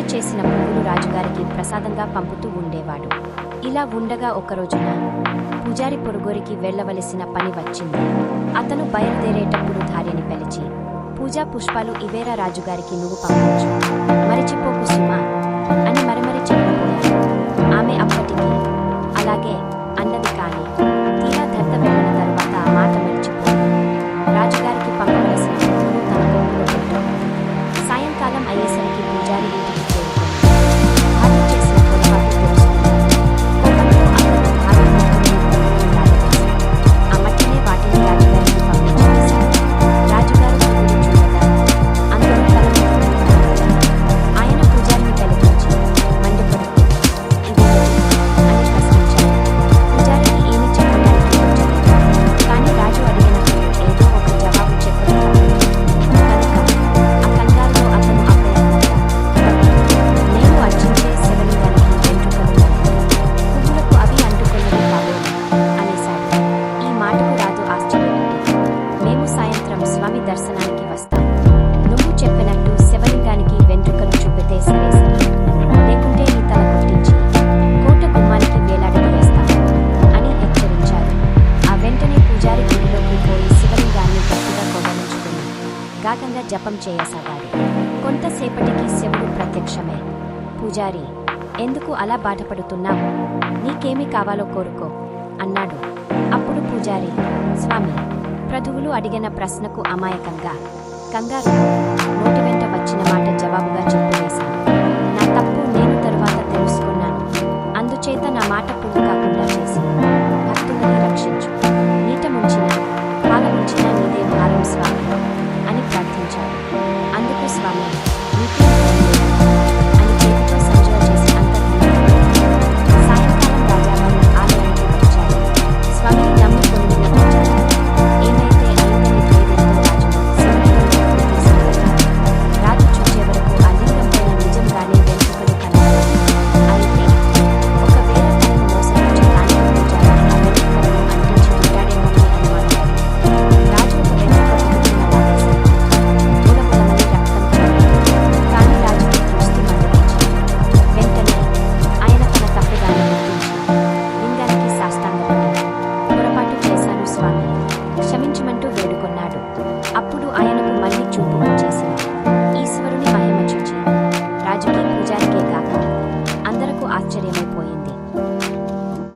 చేసిన పువ్వులు రాజుగారికి ప్రసాదంగా పంపుతూ ఉండేవాడు. ఇలా ఉండగా ఒకరోజున పూజారి పొరుగోరికి వెళ్ళవలసిన పని వచ్చింది. అతను బయలుదేరేటప్పుడు ధార్యని పిలిచి పూజా పుష్పాలు ఇవేరా రాజుగారికి నువ్వు పంపించు. మరిచిపోకు సుమా అని మరమరి సజాగంగా జపం చేయసాగాడు. కొంతసేపటికి శివుడు ప్రత్యక్షమే పూజారి ఎందుకు అలా బాధపడుతున్నావు? నీకేమి కావాలో కోరుకో అన్నాడు. అప్పుడు పూజారి స్వామి ప్రధువులు అడిగిన ప్రశ్నకు అమాయకంగా కంగారు నోటి వెంట వచ్చిన మాట జవాబుగా చెప్పి